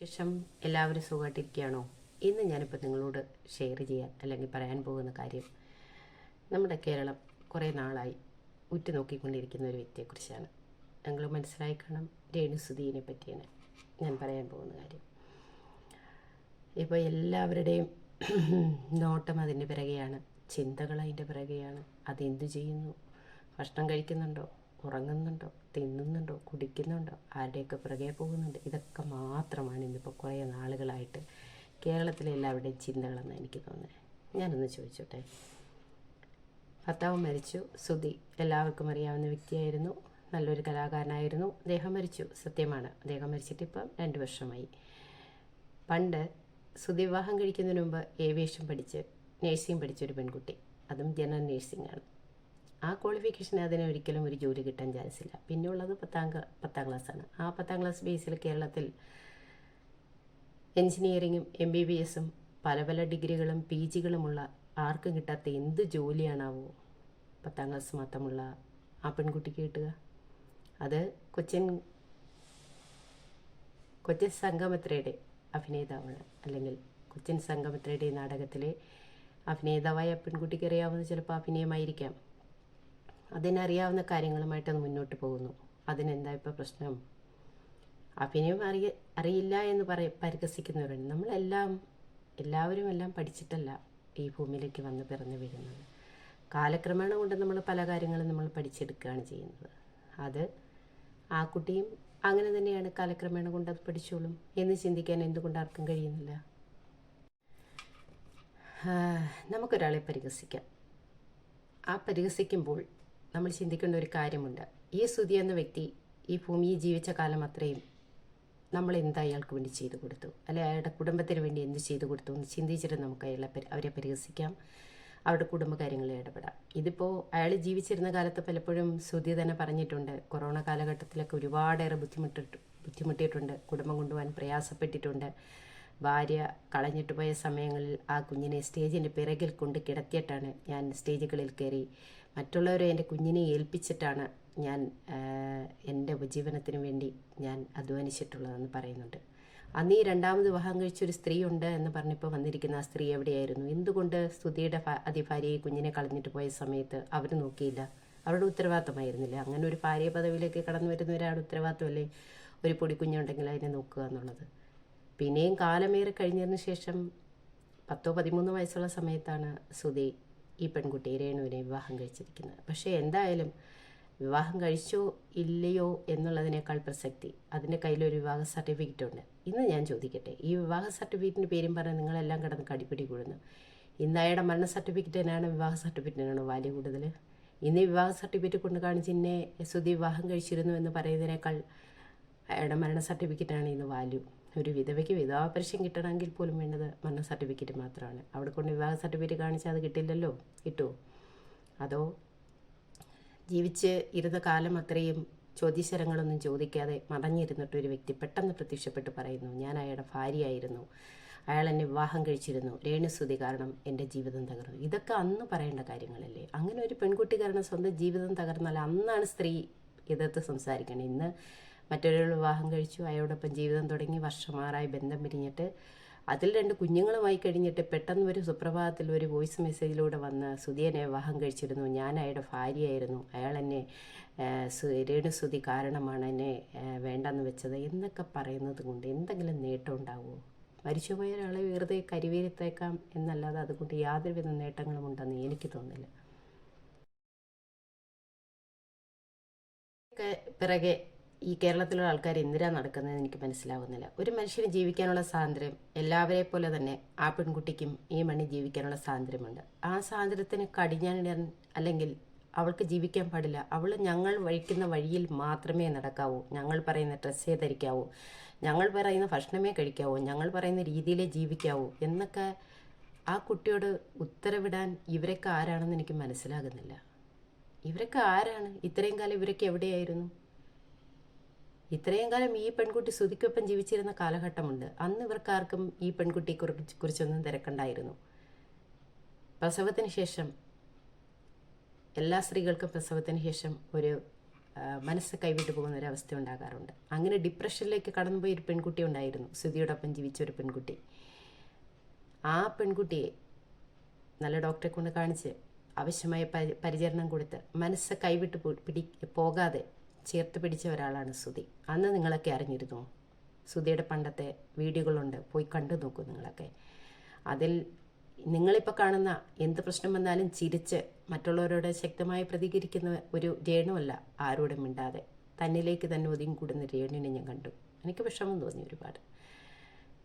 ശേഷം എല്ലാവരും സുഖമായിട്ടിരിക്കുകയാണോ? ഇന്ന് ഞാനിപ്പോൾ നിങ്ങളോട് ഷെയർ ചെയ്യാൻ അല്ലെങ്കിൽ പറയാൻ പോകുന്ന കാര്യം നമ്മുടെ കേരളം കുറേ നാളായി ഉറ്റുനോക്കിക്കൊണ്ടിരിക്കുന്ന ഒരു വ്യക്തിയെക്കുറിച്ചാണ്. നിങ്ങൾ മനസ്സിലായി കാണാം രേണുസുധീനെ പറ്റിയാണ് ഞാൻ പറയാൻ പോകുന്ന കാര്യം. ഇപ്പോൾ എല്ലാവരുടെയും നോട്ടം അതിന്റെ പിറകെയാണ് ചിന്തകൾ അതിന്റെ പിറകെയാണ്. അതെന്തു ചെയ്യുന്നു? ഭക്ഷണം കഴിക്കുന്നുണ്ടോ? ഉറങ്ങുന്നുണ്ടോ? തിന്നുന്നുണ്ടോ? കുടിക്കുന്നുണ്ടോ? ആരുടെയൊക്കെ പുറകെ പോകുന്നുണ്ട്? ഇതൊക്കെ മാത്രമാണ് ഇന്നിപ്പോൾ കുറേ നാളുകളായിട്ട് കേരളത്തിലെ എല്ലാവരുടെയും ചിന്തകളെന്ന് എനിക്ക് തോന്നുന്നത്. ഞാനൊന്ന് ചോദിച്ചോട്ടെ? ഭർത്താവ് മരിച്ചു. സുധി എല്ലാവർക്കും അറിയാവുന്ന വ്യക്തിയായിരുന്നു. നല്ലൊരു കലാകാരനായിരുന്നു. അദ്ദേഹം മരിച്ചു. സത്യമാണ്. അദ്ദേഹം മരിച്ചിട്ട് ഇപ്പം രണ്ട് വർഷമായി. പണ്ട് സുധി വിവാഹം കഴിക്കുന്നതിന് മുമ്പ് ഏവിയേഷൻ പഠിച്ച് നേഴ്സിംഗ് പഠിച്ചൊരു പെൺകുട്ടി. അതും ജനറൽ നേഴ്സിംഗ് ആണ്. ആ ക്വാളിഫിക്കേഷൻ അതിന് ഒരിക്കലും ഒരു ജോലി കിട്ടാൻ ചാൻസ് ഇല്ല. പിന്നെ ഉള്ളത് പത്താം പത്താം ക്ലാസ്സാണ് ആ പത്താം ക്ലാസ് ബേസിൽ കേരളത്തിൽ എൻജിനീയറിങ്ങും എം ബി ബി എസും പല പല ഡിഗ്രികളും പി ജികളുമുള്ള ആർക്കും കിട്ടാത്ത എന്ത് ജോലിയാണാവോ പത്താം ക്ലാസ് മാത്രമുള്ള ആ പെൺകുട്ടിക്ക് കിട്ടുക. അത് കൊച്ചിൻ കൊച്ചിൻ സംഗമത്രയുടെ അഭിനേതാവാണ്. അല്ലെങ്കിൽ കൊച്ചിൻ സംഗമത്രയുടെ നാടകത്തിലെ അഭിനേതാവായ പെൺകുട്ടിക്ക് അറിയാവുന്ന ചിലപ്പോൾ അഭിനയമായിരിക്കാം. അതിനറിയാവുന്ന കാര്യങ്ങളുമായിട്ട് അത് മുന്നോട്ട് പോകുന്നു. അതിനെന്താ ഇപ്പോൾ പ്രശ്നം? അഭിനയം അറിയ അറിയില്ല എന്ന് പറയ പരിഹസിക്കുന്നവരുണ്ട്. നമ്മളെല്ലാം എല്ലാവരും എല്ലാം പഠിച്ചിട്ടല്ല ഈ ഭൂമിയിലേക്ക് വന്ന് പിറന്നു വരുന്നത് കാലക്രമേണ കൊണ്ട് നമ്മൾ പല കാര്യങ്ങളും നമ്മൾ പഠിച്ചെടുക്കുകയാണ് ചെയ്യുന്നത്. അത് ആ കുട്ടിയും അങ്ങനെ തന്നെയാണ് കാലക്രമേണ കൊണ്ട് അത് പഠിച്ചോളും എന്ന് ചിന്തിക്കാൻ എന്തുകൊണ്ട് ആർക്കും കഴിയുന്നില്ല? നമുക്കൊരാളെ പരിഹസിക്കാം. ആ പരിഹസിക്കുമ്പോൾ നമ്മൾ ചിന്തിക്കേണ്ട ഒരു കാര്യമുണ്ട്. ഈ സ്തുതി എന്ന വ്യക്തി ഈ ഭൂമിയിൽ ജീവിച്ച കാലം അത്രയും നമ്മൾ എന്താ അയാൾക്ക് വേണ്ടി ചെയ്തു കൊടുത്തു? അല്ലെ അയാളുടെ കുടുംബത്തിന് വേണ്ടി എന്ത് ചെയ്തു കൊടുത്തു? എന്ന് ചിന്തിച്ചിട്ട് നമുക്ക് അയാളെ അവരെ പരിഹസിക്കാം. അവരുടെ കുടുംബകാര്യങ്ങളിൽ ഇടപെടാം. ഇതിപ്പോൾ അയാൾ ജീവിച്ചിരുന്ന കാലത്ത് പലപ്പോഴും സ്തുതി തന്നെ പറഞ്ഞിട്ടുണ്ട്. കൊറോണ കാലഘട്ടത്തിലൊക്കെ ഒരുപാടേറെ ബുദ്ധിമുട്ടിട്ട് ബുദ്ധിമുട്ടിയിട്ടുണ്ട്. കുടുംബം കൊണ്ടുപോകാൻ പ്രയാസപ്പെട്ടിട്ടുണ്ട്. ഭാര്യ കളഞ്ഞിട്ട് പോയ സമയങ്ങളിൽ ആ കുഞ്ഞിനെ സ്റ്റേജിന്റെ പിറകിൽ കൊണ്ട് കിടത്തിയിട്ടാണ് ഞാൻ സ്റ്റേജുകളിൽ കയറി. മറ്റുള്ളവരെ എന്റെ കുഞ്ഞിനെ ഏൽപ്പിച്ചിട്ടാണ് ഞാൻ എന്റെ ഉപജീവനത്തിന് വേണ്ടി ഞാൻ അധ്വാനിച്ചിട്ടുള്ളതെന്ന് പറയുന്നുണ്ട്. അന്ന് ഈ രണ്ടാമത് വിവാഹം കഴിച്ചൊരു സ്ത്രീ ഉണ്ട് എന്ന് പറഞ്ഞപ്പോൾ വന്നിരിക്കുന്ന ആ സ്ത്രീ എവിടെയായിരുന്നു? എന്തുകൊണ്ട് സ്തുതിയുടെ അതിഭാര്യയെ കുഞ്ഞിനെ കളഞ്ഞിട്ട് പോയ സമയത്ത് അവർ നോക്കിയില്ല? അവരുടെ ഉത്തരവാദിത്തമായിരുന്നില്ല? അങ്ങനെ ഒരു ഭാര്യ പദവിയിലേക്ക് കടന്നു വരുന്ന ഒരാളുടെ ഉത്തരവാദിത്തമല്ലേ ഒരു പൊടി കുഞ്ഞുണ്ടെങ്കിൽ അതിനെ നോക്കുക എന്നുള്ളത്? പിന്നെയും കാലമേറെ കഴിഞ്ഞതിന് ശേഷം പത്തോ പതിമൂന്നോ വയസ്സുള്ള സമയത്താണ് സുധി ഈ പെൺകുട്ടി രേണുവിനെ വിവാഹം കഴിച്ചിരിക്കുന്നത്. പക്ഷേ എന്തായാലും വിവാഹം കഴിച്ചോ ഇല്ലയോ എന്നുള്ളതിനേക്കാൾ പ്രസക്തി. അതിന്റെ കയ്യിലൊരു വിവാഹ സർട്ടിഫിക്കറ്റ് ഉണ്ട് ഇന്ന് ഞാൻ ചോദിക്കട്ടെ ഈ വിവാഹ സർട്ടിഫിക്കറ്റിന് പേരും പറഞ്ഞ് നിങ്ങളെല്ലാം കിടന്ന് കടിപിടി കൂടുന്നു. ഇന്ന് അയാളുടെ മരണ സർട്ടിഫിക്കറ്റിനാണ് വിവാഹ സർട്ടിഫിക്കറ്റിനാണ് വാല്യൂ കൂടുതൽ ഇന്ന് വിവാഹ സർട്ടിഫിക്കറ്റ് കൊണ്ട് കാണിച്ച് ഇന്നെ സുധി വിവാഹം കഴിച്ചിരുന്നു എന്ന് പറയുന്നതിനേക്കാൾ അയാളുടെ മരണ സർട്ടിഫിക്കറ്റാണ് ഇന്ന് വാല്യൂ. ഒരു വിധവയ്ക്ക് വിധവാ പെൻഷൻ കിട്ടണമെങ്കിൽ പോലും വേണ്ടത് മരണ സർട്ടിഫിക്കറ്റ് മാത്രമാണ്. അവിടെ കൊണ്ട് വിവാഹ സർട്ടിഫിക്കറ്റ് കാണിച്ചാൽ അത് കിട്ടില്ലല്ലോ? കിട്ടുമോ അതോ ജീവിച്ച് ഇരുന്ന കാലം അത്രയും ചോദ്യശരങ്ങളൊന്നും ചോദിക്കാതെ മറഞ്ഞിരുന്നിട്ട് ഒരു വ്യക്തി പെട്ടെന്ന് പ്രത്യക്ഷപ്പെട്ട് പറയുന്നു ഞാൻ അയാളുടെ ഭാര്യയായിരുന്നു. അയാൾ എന്നെ വിവാഹം കഴിച്ചിരുന്നു. രേണുസ്തുതി കാരണം എന്റെ ജീവിതം തകർന്നു. ഇതൊക്കെ അന്ന് പറയേണ്ട കാര്യങ്ങളല്ലേ? അങ്ങനെ ഒരു പെൺകുട്ടി കാരണം സ്വന്തം ജീവിതം തകർന്നാൽ അന്നാണ് സ്ത്രീ എതിർത്ത് സംസാരിക്കണം. ഇന്ന് മറ്റൊരാൾ വിവാഹം കഴിച്ചു. അയാളോടൊപ്പം ജീവിതം തുടങ്ങി വർഷമാറായി ബന്ധം പിരിഞ്ഞിട്ട്. അതിൽ രണ്ട് കുഞ്ഞുങ്ങളുമായി കഴിഞ്ഞിട്ട് പെട്ടെന്ന് ഒരു സുപ്രഭാതത്തിൽ ഒരു വോയിസ് മെസ്സേജിലൂടെ വന്ന് സുധിയനെ വിവാഹം കഴിച്ചിരുന്നു. ഞാൻ അയാളുടെ ഭാര്യയായിരുന്നു. അയാൾ എന്നെ രേണുസുതി കാരണമാണ് എന്നെ വേണ്ടെന്ന് വെച്ചത് എന്നൊക്കെ പറയുന്നത് കൊണ്ട് എന്തെങ്കിലും നേട്ടം ഉണ്ടാവുമോ? മരിച്ചുപോയ ഒരാളെ വെറുതെ കരിവേരത്തേക്കാം എന്നല്ലാതെ അതുകൊണ്ട് യാതൊരുവിധ നേട്ടങ്ങളും ഉണ്ടെന്ന് എനിക്ക് തോന്നുന്നില്ല പിറകെ ഈ കേരളത്തിലുള്ള ആൾക്കാർ എന്തിനാ നടക്കുന്നത് എനിക്ക് മനസ്സിലാവുന്നില്ല. ഒരു മനുഷ്യന് ജീവിക്കാനുള്ള സ്വാതന്ത്ര്യം എല്ലാവരെ പോലെ തന്നെ ആ പെൺകുട്ടിക്കും ഈ മണ്ണിൽ ജീവിക്കാനുള്ള സ്വാതന്ത്ര്യമുണ്ട്. ആ സ്വാതന്ത്ര്യത്തിന് കടിഞ്ഞാണിടാൻ അല്ലെങ്കിൽ അവൾക്ക് ജീവിക്കാൻ പാടില്ല. അവൾ ഞങ്ങൾ വഴിക്കുന്ന വഴിയിൽ മാത്രമേ നടക്കാവൂ. ഞങ്ങൾ പറയുന്ന ഡ്രസ്സേ ധരിക്കാവൂ. ഞങ്ങൾ പറയുന്ന ഭക്ഷണമേ കഴിക്കാവൂ. ഞങ്ങൾ പറയുന്ന രീതിയിലേ ജീവിക്കാവൂ എന്നൊക്കെ ആ കുട്ടിയോട് ഉത്തരവിടാൻ ഇവരൊക്കെ ആരാണെന്ന് എനിക്ക് മനസ്സിലാകുന്നില്ല. ഇവരൊക്കെ ആരാണ്? ഇത്രയും കാലം ഇവരൊക്കെ എവിടെയായിരുന്നു? ഇത്രയും കാലം ഈ പെൺകുട്ടി ശ്രുതിക്കൊപ്പം ജീവിച്ചിരുന്ന കാലഘട്ടമുണ്ട്. അന്ന് ഇവർക്കാർക്കും ഈ പെൺകുട്ടിയെ കുറിച്ച് കുറിച്ചൊന്നും തിരക്കണ്ടായിരുന്നു. പ്രസവത്തിന് ശേഷം എല്ലാ സ്ത്രീകൾക്കും പ്രസവത്തിന് ശേഷം ഒരു മനസ്സ് കൈവിട്ടു പോകുന്ന ഒരു അവസ്ഥ ഉണ്ടാകാറുണ്ട്. അങ്ങനെ ഡിപ്രഷനിലേക്ക് കടന്നുപോയ ഒരു പെൺകുട്ടി ഉണ്ടായിരുന്നു. സുധിയോടൊപ്പം ജീവിച്ച ഒരു പെൺകുട്ടി. ആ പെൺകുട്ടിയെ നല്ല ഡോക്ടറെ കൊണ്ട് കാണിച്ച് ആവശ്യമായ പരിചരണം കൊടുത്ത് മനസ്സ് കൈവിട്ട് പിടി പോകാതെ ചേർത്ത് പിടിച്ച ഒരാളാണ് സുധി അന്ന് നിങ്ങളൊക്കെ അറിഞ്ഞിരുന്നു? സുധിയുടെ പണ്ടത്തെ വീഡിയോകളുണ്ട്. പോയി കണ്ടു നോക്കൂ നിങ്ങളൊക്കെ. അതിൽ നിങ്ങളിപ്പോൾ കാണുന്ന എന്ത് പ്രശ്നം വന്നാലും ചിരിച്ച് മറ്റുള്ളവരോട് ശക്തമായി പ്രതികരിക്കുന്ന ഒരു രേണുവല്ല ആരോടും മിണ്ടാതെ. തന്നിലേക്ക് തന്നെ ഒതുങ്ങി കൂടുന്ന രേണുവിനെ ഞാൻ കണ്ടു. എനിക്ക് വിഷമം തോന്നി ഒരുപാട്.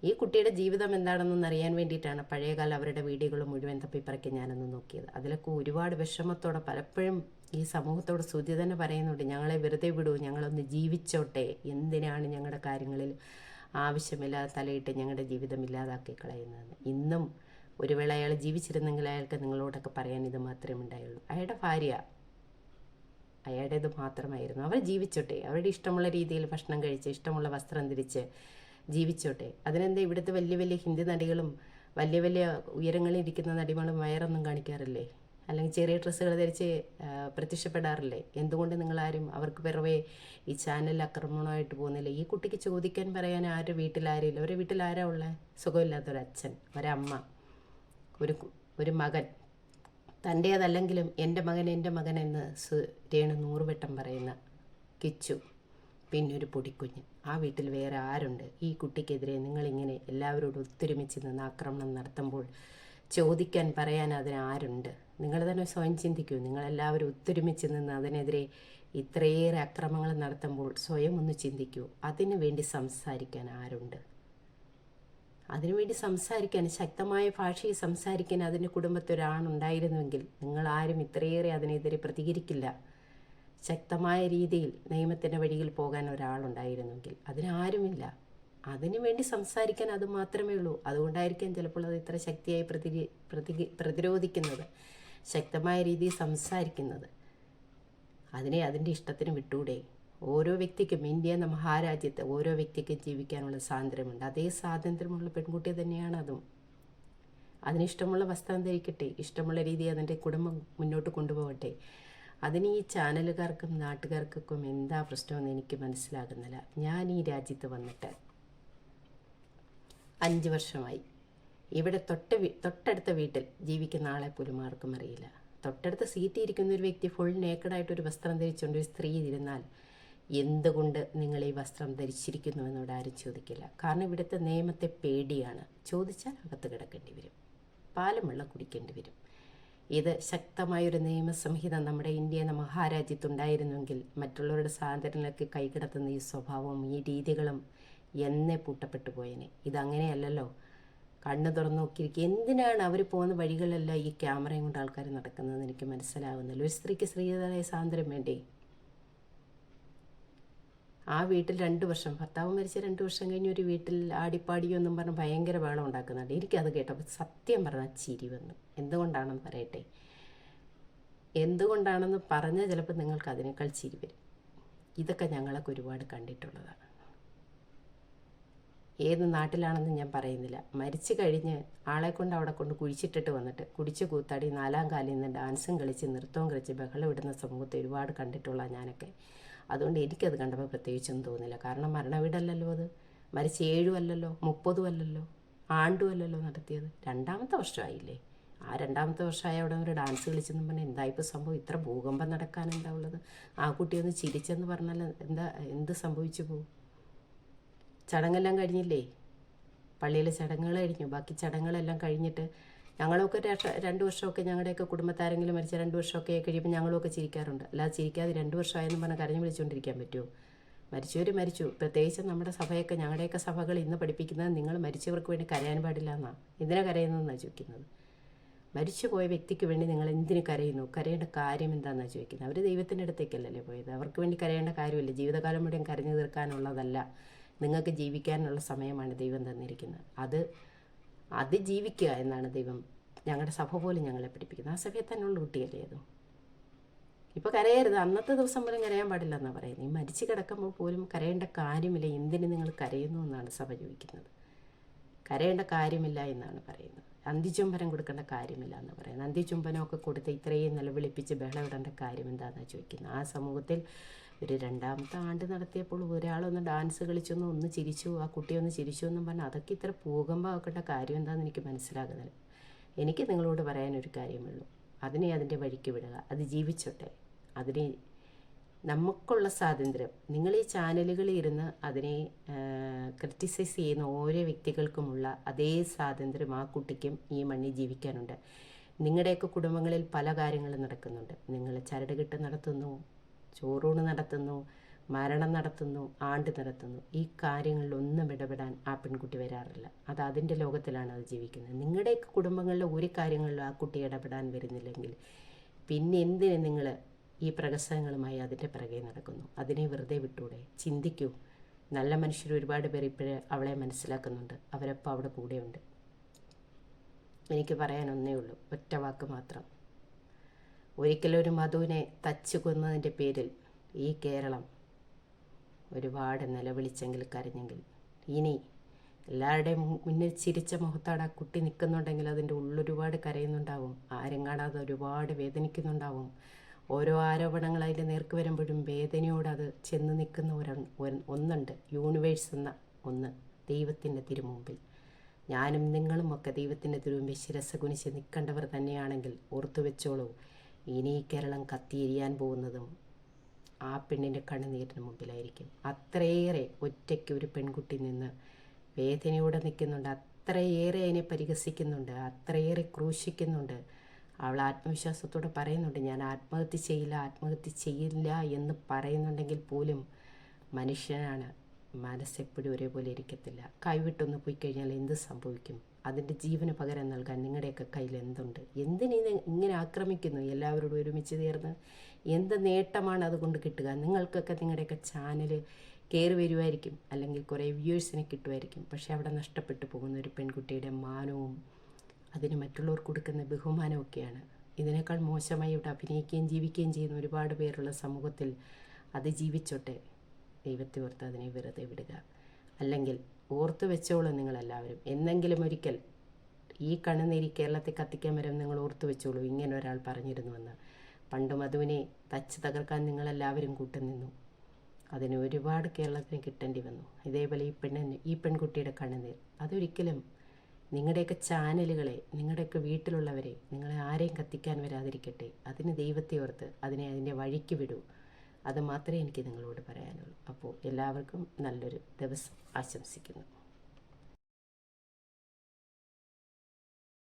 ഈ കുട്ടിയുടെ ജീവിതം എന്താണെന്നൊന്ന് അറിയാൻ വേണ്ടിയിട്ടാണ് പഴയകാലം അവരുടെ വീഡിയോകൾ മുഴുവൻ തപ്പിപ്പറക്കി ഞാനൊന്ന് നോക്കിയത്. അതിലൊക്കെ ഒരുപാട് വിഷമത്തോടെ പലപ്പോഴും ഈ സമൂഹത്തോട് സ്തുതി തന്നെ പറയുന്നുണ്ട് ഞങ്ങളെ വെറുതെ വിടൂ ഞങ്ങളൊന്ന് ജീവിച്ചോട്ടെ. എന്തിനാണ് ഞങ്ങളുടെ കാര്യങ്ങളിൽ ആവശ്യമില്ലാതെ തലയിട്ട് ഞങ്ങളുടെ ജീവിതം ഇല്ലാതാക്കി കളയുന്നതെന്ന് ഇന്നും ഒരു വേള അയാൾ ജീവിച്ചിരുന്നെങ്കിൽ അയാൾക്ക് നിങ്ങളോടൊക്കെ പറയാൻ ഇത് മാത്രമേ ഉണ്ടായുള്ളൂ. അയാളുടെ ഭാര്യ അയാളുടേത് മാത്രമായിരുന്നു. അവർ ജീവിച്ചോട്ടെ. അവരുടെ ഇഷ്ടമുള്ള രീതിയിൽ ഭക്ഷണം കഴിച്ച് ഇഷ്ടമുള്ള വസ്ത്രം ധരിച്ച് ജീവിച്ചോട്ടെ. അതിനെന്താ ഇവിടുത്തെ വലിയ വലിയ ഹിന്ദി നടികളും വലിയ വലിയ ഉയരങ്ങളിൽ ഇരിക്കുന്ന നടികളും വയറൊന്നും കാണിക്കാറില്ലേ? അല്ലെങ്കിൽ ചെറിയ ഡ്രസ്സുകൾ ധരിച്ച് പ്രത്യക്ഷപ്പെടാറില്ലേ? എന്തുകൊണ്ട് നിങ്ങളാരും അവർക്ക് പിറവേ ഈ ചാനൽ ആക്രമണമായിട്ട് പോകുന്നില്ല? ഈ കുട്ടിക്ക് ചോദിക്കാൻ പറയാൻ ആരുടെ വീട്ടിൽ ഇല്ല ഒരു വീട്ടിൽ ആരാ ഉള്ളത് സുഖമില്ലാത്തൊരച്ഛൻ ഒരമ്മ ഒരു ഒരു മകൻ. തന്റേതല്ലെങ്കിലും എന്റെ മകൻ എന്റെ മകൻ എന്ന് രേണു നൂറുവട്ടം പറയുന്ന കിച്ചു പിന്നെ ഒരു പൊടിക്കുഞ്ഞ്. ആ വീട്ടിൽ വേറെ ആരുണ്ട്? ഈ കുട്ടിക്കെതിരെ നിങ്ങളിങ്ങനെ എല്ലാവരോടും ഒത്തൊരുമിച്ച് നിന്ന് ആക്രമണം നടത്തുമ്പോൾ ചോദിക്കാൻ പറയാൻ അതിന് ആരുണ്ട് നിങ്ങൾ തന്നെ സ്വയം ചിന്തിക്കൂ. നിങ്ങളെല്ലാവരും ഒത്തൊരുമിച്ച് നിന്ന് അതിനെതിരെ ഇത്രയേറെ അക്രമങ്ങൾ നടത്തുമ്പോൾ സ്വയം ഒന്ന് ചിന്തിക്കൂ. അതിനു വേണ്ടി സംസാരിക്കാൻ ആരുണ്ട്? അതിനുവേണ്ടി സംസാരിക്കാൻ ശക്തമായ ഭാഷയിൽ സംസാരിക്കാൻ അതിന്റെ നിങ്ങൾ ആരും ഇത്രയേറെ അതിനെതിരെ പ്രതികരിക്കില്ല. ശക്തമായ രീതിയിൽ നിയമത്തിന്റെ വഴിയിൽ പോകാൻ ഒരാളുണ്ടായിരുന്നെങ്കിൽ അതിനാരുമില്ല. അതിനു വേണ്ടി സംസാരിക്കാൻ അത് മാത്രമേ ഉള്ളൂ. അതുകൊണ്ടായിരിക്കാം ചിലപ്പോൾ അത് ഇത്ര ശക്തിയായി പ്രതി പ്രതി പ്രതിരോധിക്കുന്നത്. ശക്തമായ രീതിയിൽ സംസാരിക്കുന്നത്. അതിനെ അതിന്റെ ഇഷ്ടത്തിന് വിട്ടൂടെ. ഓരോ വ്യക്തിക്കും ഇന്ത്യ എന്ന മഹാരാജ്യത്തെ ഓരോ വ്യക്തിക്കും ജീവിക്കാനുള്ള സ്വാതന്ത്ര്യമുണ്ട്. അതേ സ്വാതന്ത്ര്യമുള്ള പെൺകുട്ടി തന്നെയാണ് അതും. അതിനിഷ്ടമുള്ള വസ്ത്രം ധരിക്കട്ടെ. ഇഷ്ടമുള്ള രീതിയിൽ അതിന്റെ കുടുംബം മുന്നോട്ട് കൊണ്ടുപോകട്ടെ. അതിന് ഈ ചാനലുകാർക്കും നാട്ടുകാർക്കൊക്കെ എന്താ പ്രശ്നമെന്ന് എനിക്ക് മനസ്സിലാകുന്നില്ല. ഞാൻ ഈ രാജ്യത്ത് വന്നിട്ട് അഞ്ച് വർഷമായി. ഇവിടെ തൊട്ട തൊട്ടടുത്ത വീട്ടിൽ ജീവിക്കുന്ന ആളെ പോലും ആർക്കും അറിയില്ല. തൊട്ടടുത്ത സീറ്റിൽ ഇരിക്കുന്ന ഒരു വ്യക്തി ഫുൾ നേക്കഡായിട്ട് ഒരു വസ്ത്രം ധരിച്ചുകൊണ്ട് ഒരു സ്ത്രീ ഇരുന്നാൽ എന്തുകൊണ്ട് നിങ്ങൾ ഈ വസ്ത്രം ധരിച്ചിരിക്കുന്നു എന്നോട് ആരും ചോദിക്കില്ല. കാരണം ഇവിടുത്തെ നിയമത്തെ പേടിയാണ്. ചോദിച്ചാൽ അകത്ത് കിടക്കേണ്ടി വരും. പാലും വെള്ളം കുടിക്കേണ്ടി വരും. ഇത് ശക്തമായൊരു നിയമസംഹിത നമ്മുടെ ഇന്ത്യ എന്ന മഹാരാജ്യത്തുണ്ടായിരുന്നെങ്കിൽ മറ്റുള്ളവരുടെ സ്വാതന്ത്ര്യങ്ങൾക്ക് കൈകിടത്തുന്ന ഈ സ്വഭാവവും ഈ രീതികളും എന്നേ പൂട്ടപ്പെട്ടു പോയനെ. ഇതങ്ങനെയല്ലല്ലോ. കണ്ണു തുറന്ന് നോക്കിയിരിക്കുക. എന്തിനാണ് അവർ പോകുന്ന വഴികളിലെല്ലാം ഈ ക്യാമറയും കൊണ്ട് ആൾക്കാർ നടക്കുന്നതെന്ന് എനിക്ക് മനസ്സിലാവുന്നില്ല. ഒരു സ്ത്രീക്ക് സ്ത്രീതായ സ്വാതന്ത്ര്യം വേണ്ടേ? ആ വീട്ടിൽ രണ്ട് വർഷം ഭർത്താവ് മരിച്ച രണ്ട് വർഷം കഴിഞ്ഞ് ഒരു വീട്ടിൽ ആടിപ്പാടിയോ എന്നും പറഞ്ഞ് ഭയങ്കര ബഹളം ഉണ്ടാക്കുന്നുണ്ട്. എനിക്കത് കേട്ടോ സത്യം പറഞ്ഞാൽ ചിരി വന്നു. എന്തുകൊണ്ടാണെന്ന് പറയട്ടെ? എന്തുകൊണ്ടാണെന്ന് പറഞ്ഞാൽ ചിലപ്പോൾ നിങ്ങൾക്ക് അതിനേക്കാൾ ചിരി വരും. ഇതൊക്കെ ഞങ്ങളൊക്കെ ഒരുപാട് കണ്ടിട്ടുള്ളതാണ്. ഏത് നാട്ടിലാണെന്ന് ഞാൻ പറയുന്നില്ല. മരിച്ചു കഴിഞ്ഞ് ആളെ കൊണ്ട് അവിടെ കൊണ്ട് കുഴിച്ചിട്ടിട്ട് വന്നിട്ട് കുടിച്ച് കൂത്താടി നാലാം കാലിൽ നിന്ന് ഡാൻസും കളിച്ച് നൃത്തവും കളിച്ച് ബഹളം ഇടുന്ന സമൂഹത്തെ ഒരുപാട് കണ്ടിട്ടുള്ള ഞാനൊക്കെ. അതുകൊണ്ട് എനിക്കത് കണ്ടപ്പോൾ പ്രത്യേകിച്ചൊന്നും തോന്നില്ല കാരണം മരണവീടല്ലല്ലോ അത്. മരിച്ച ഏഴും അല്ലല്ലോ മുപ്പതും അല്ലല്ലോ ആണ്ടും അല്ലല്ലോ നടത്തിയത്. രണ്ടാമത്തെ വർഷമായില്ലേ? ആ രണ്ടാമത്തെ വർഷമായ അവിടെ ഒരു ഡാൻസ് കളിച്ചെന്ന് പറഞ്ഞാൽ എന്താ ഇപ്പോൾ സംഭവം? ഇത്ര ഭൂകമ്പം ഉള്ളത്? ആ കുട്ടി ഒന്ന് ചിരിച്ചെന്ന് പറഞ്ഞാൽ എന്താ എന്ത് സംഭവിച്ചു പോകും? ചടങ്ങെല്ലാം കഴിഞ്ഞില്ലേ? പള്ളിയിലെ ചടങ്ങുകൾ കഴിഞ്ഞു ബാക്കി ചടങ്ങുകളെല്ലാം കഴിഞ്ഞിട്ട് ഞങ്ങളൊക്കെ രണ്ട് വർഷമൊക്കെ ഞങ്ങളുടെയൊക്കെ കുടുംബത്താരെങ്കിലും മരിച്ച രണ്ട് വർഷമൊക്കെ കഴിയുമ്പോൾ ഞങ്ങളൊക്കെ ചിരിക്കാറുണ്ട്. അല്ലാതെ ചിരിക്കാതെ രണ്ട് വർഷമായെന്ന് പറഞ്ഞാൽ കരഞ്ഞു വിളിച്ചുകൊണ്ടിരിക്കാൻ പറ്റുമോ? മരിച്ചവർ മരിച്ചു. പ്രത്യേകിച്ച് നമ്മുടെ സഭയൊക്കെ ഞങ്ങളുടെയൊക്കെ സഭകൾ ഇന്ന് പഠിപ്പിക്കുന്നത് നിങ്ങൾ മരിച്ചവർക്ക് വേണ്ടി കരയാൻ പാടില്ല എന്നാണ് എന്തിനാ കരയുന്നതെന്നാണ് ചോദിക്കുന്നത്? മരിച്ചുപോയ വ്യക്തിക്ക് വേണ്ടി നിങ്ങൾ എന്തിനു കരയുന്നു? കരയേണ്ട കാര്യം എന്താണെന്നാണ് ചോദിക്കുന്നത്? അവർ ദൈവത്തിന്റെ അടുത്തേക്കല്ലല്ലേ പോയത്? അവർക്ക് വേണ്ടി കരയേണ്ട കാര്യമില്ല. ജീവിതകാലം മുഴുവൻ കരഞ്ഞു തീർക്കാനുള്ളതല്ല. നിങ്ങൾക്ക് ജീവിക്കാനുള്ള സമയമാണ് ദൈവം തന്നിരിക്കുന്നത്. അത് അത് ജീവിക്കുക എന്നാണ് ദൈവം ഞങ്ങളുടെ സഭ പോലും ഞങ്ങളെ പഠിപ്പിക്കുന്നത്. ആ സഭയിൽ തന്നെയുള്ള കുട്ടിയല്ലേ അതും? ഇപ്പോൾ കരയരുത്. അന്നത്തെ ദിവസം പോലും കരയാൻ പാടില്ല എന്നാണ് പറയുന്നത്. ഈ മരിച്ചു കിടക്കുമ്പോൾ പോലും കരയേണ്ട കാര്യമില്ല. എന്തിന് നിങ്ങൾ കരയുന്നു എന്നാണ് സഭ ചോദിക്കുന്നത്. കരയേണ്ട കാര്യമില്ല എന്നാണ് പറയുന്നത്. അന്തിചുംബനം കൊടുക്കേണ്ട കാര്യമില്ല എന്ന് പറയുന്നത്. അന്തിചുംബനമൊക്കെ കൊടുത്ത് ഇത്രയും നിലവിളിപ്പിച്ച് ബഹളം ഇടേണ്ട കാര്യം എന്താണെന്ന് ചോദിക്കുന്നത്? ആ സമൂഹത്തിൽ ഒരു രണ്ടാമത്തെ ആണ്ട് നടത്തിയപ്പോൾ ഒരാളൊന്ന് ഡാൻസ് കളിച്ചൊന്നും ഒന്ന് ചിരിച്ചു ആ കുട്ടി ഒന്ന് ചിരിച്ചു എന്നും പറഞ്ഞാൽ അതൊക്കെ ഇത്ര ഭൂകമ്പമാക്കേണ്ട കാര്യം എന്താണെന്ന് എനിക്ക് മനസ്സിലാകുന്നില്ല. എനിക്ക് നിങ്ങളോട് പറയാനൊരു കാര്യമുള്ളൂ. അതിനെ അതിന്റെ വഴിക്ക് വിടുക. അത് ജീവിച്ചോട്ടെ. അതിനെ നമുക്കുള്ള സ്വാതന്ത്ര്യം. നിങ്ങൾ ഈ ചാനലുകളിൽ ഇരുന്ന് അതിനെ ക്രിറ്റിസൈസ് ചെയ്യുന്ന ഓരോ വ്യക്തികൾക്കുമുള്ള അതേ സ്വാതന്ത്ര്യം ആ കുട്ടിക്കും ഈ മണ്ണിൽ ജീവിക്കാനുണ്ട്. നിങ്ങളുടെയൊക്കെ കുടുംബങ്ങളിൽ പല കാര്യങ്ങളും നടക്കുന്നുണ്ട്. നിങ്ങൾ ചരട് ചരടുകെട്ട് നടത്തുന്നു ചോറൂണ് നടത്തുന്നു മരണം നടത്തുന്നു ആണ്ട് നടത്തുന്നു. ഈ കാര്യങ്ങളിലൊന്നും ഇടപെടാൻ ആ പെൺകുട്ടി വരാറില്ല. അത് അതിന്റെ ലോകത്തിലാണ് അത് ജീവിക്കുന്നത്. നിങ്ങളുടെ കുടുംബങ്ങളിലെ ഒരു കാര്യങ്ങളിലും ആ കുട്ടി ഇടപെടാൻ വരുന്നില്ലെങ്കിൽ പിന്നെ എന്തിന് നിങ്ങൾ ഈ പ്രകസനങ്ങളുമായി അതിന്റെ പിറകെ നടക്കുന്നു? അതിനെ വെറുതെ വിട്ടൂടെ? ചിന്തിക്കൂ. നല്ല മനുഷ്യർ ഒരുപാട് പേർ ഇപ്പോഴേ അവളെ മനസ്സിലാക്കുന്നുണ്ട്. അവരപ്പോൾ അവിടെ കൂടെയുണ്ട്. എനിക്ക് പറയാനൊന്നേ ഉള്ളൂ. ഒറ്റ വാക്ക് മാത്രം. ഒരിക്കലും ഒരു മധുവിനെ തച്ചു കൊന്നതിന്റെ പേരിൽ ഈ കേരളം ഒരുപാട് നിലവിളിച്ചെങ്കിൽ കരഞ്ഞെങ്കിൽ. ഇനി എല്ലാവരുടെയും മുന്നിൽ ചിരിച്ച മുഖത്താണ് ആ കുട്ടി നിൽക്കുന്നുണ്ടെങ്കിൽ അതിന്റെ ഉള്ളൊരുപാട് കരയുന്നുണ്ടാവും. ആരും കാണാതെ ഒരുപാട് വേദനിക്കുന്നുണ്ടാവും. ഓരോ ആരോപണങ്ങൾ അതിന്റെ നേർക്ക് വരുമ്പോഴും വേദനയോട് അത് ചെന്ന് നിൽക്കുന്ന ഒരു ഒന്നുണ്ട്. യൂണിവേഴ്സ് എന്ന ഒന്ന്. ദൈവത്തിന്റെ തിരുമുമ്പിൽ. ഞാനും നിങ്ങളും ഒക്കെ ദൈവത്തിന്റെ തിരുമുമ്പിൽ ശിരസ കുനിച്ച് നിൽക്കേണ്ടവർ തന്നെയാണെങ്കിൽ ഓർത്തു വെച്ചോളൂ ഇനി കേരളം കത്തിയെരിയാൻ പോകുന്നതും ആ പെണ്ണിന്റെ കണ്ണുനീരിന് മുമ്പിലായിരിക്കും. അത്രയേറെ ഒറ്റയ്ക്ക് ഒരു പെൺകുട്ടി നിന്ന് വേദനയോടെ നിൽക്കുന്നുണ്ട്. അത്രയേറെ അതിനെ പരിഹസിക്കുന്നുണ്ട്. അത്രയേറെ ക്രൂശിക്കുന്നുണ്ട്. അവൾ ആത്മവിശ്വാസത്തോടെ പറയുന്നുണ്ട് ഞാൻ ആത്മഹത്യ ചെയ്യില്ല ആത്മഹത്യ ചെയ്യില്ല എന്ന് പറയുന്നുണ്ടെങ്കിൽ പോലും മനുഷ്യനാണ് മനസ്സെപ്പോഴും ഒരേപോലെ ഇരിക്കത്തില്ല. കൈവിട്ടൊന്ന് പോയി കഴിഞ്ഞാൽ എന്ത് സംഭവിക്കും? അതിന്റെ ജീവന് പകരം നൽകാൻ നിങ്ങളുടെയൊക്കെ കയ്യിൽ എന്തുണ്ട്? എന്തിനീ ഇങ്ങനെ ആക്രമിക്കുന്നു? എല്ലാവരോടും ഒരുമിച്ച് ചേർന്ന് എന്ത് നേട്ടമാണ് അതുകൊണ്ട് കിട്ടുക? നിങ്ങൾക്കൊക്കെ നിങ്ങളുടെയൊക്കെ ചാനൽ കയറി വരുമായിരിക്കും. അല്ലെങ്കിൽ കുറേ വ്യൂവേഴ്സിനെ കിട്ടുമായിരിക്കും. പക്ഷേ അവിടെ നഷ്ടപ്പെട്ടു പോകുന്ന ഒരു പെൺകുട്ടിയുടെ മാനവും അതിന് മറ്റുള്ളവർ കൊടുക്കുന്ന ബഹുമാനമൊക്കെയാണ് ഇതിനേക്കാൾ മോശമായി ഇവിടെ അഭിനയിക്കുകയും ജീവിക്കുകയും ചെയ്യുന്ന ഒരുപാട് പേരുള്ള സമൂഹത്തിൽ അത് ജീവിച്ചോട്ടെ ദൈവത്തെ ഓർത്ത് അതിനെ വെറുതെ വിടുക. അല്ലെങ്കിൽ ഓർത്ത് വെച്ചോളൂ നിങ്ങളെല്ലാവരും. എന്നെങ്കിലും ഒരിക്കൽ ഈ കണ്ണുനീരി കേരളത്തെ കത്തിക്കാൻ വരും നിങ്ങൾ ഓർത്തു വെച്ചോളൂ. ഇങ്ങനെ ഒരാൾ പറഞ്ഞിരുന്നുവെന്ന്. പണ്ട് മധുവിനെ തച്ച് തകർക്കാൻ നിങ്ങളെല്ലാവരും കൂട്ടുനിന്നു അതിന് ഒരുപാട് കേരളത്തിന് കിട്ടേണ്ടി വന്നു. ഇതേപോലെ ഈ പെണ്ണിന് ഈ പെൺകുട്ടിയുടെ കണ്ണുനീർ അതൊരിക്കലും നിങ്ങളുടെയൊക്കെ ചാനലുകളെ നിങ്ങളുടെയൊക്കെ വീട്ടിലുള്ളവരെ നിങ്ങളെ ആരെയും കത്തിക്കാൻ വരാതിരിക്കട്ടെ. അതിന് ദൈവത്തെ ഓർത്ത് അതിനെ അതിന്റെ വഴിക്ക് വിടൂ. അത് മാത്രമേ എനിക്ക് നിങ്ങളോട് പറയാനുള്ളൂ. അപ്പോൾ എല്ലാവർക്കും നല്ലൊരു ദിവസം ആശംസിക്കുന്നു.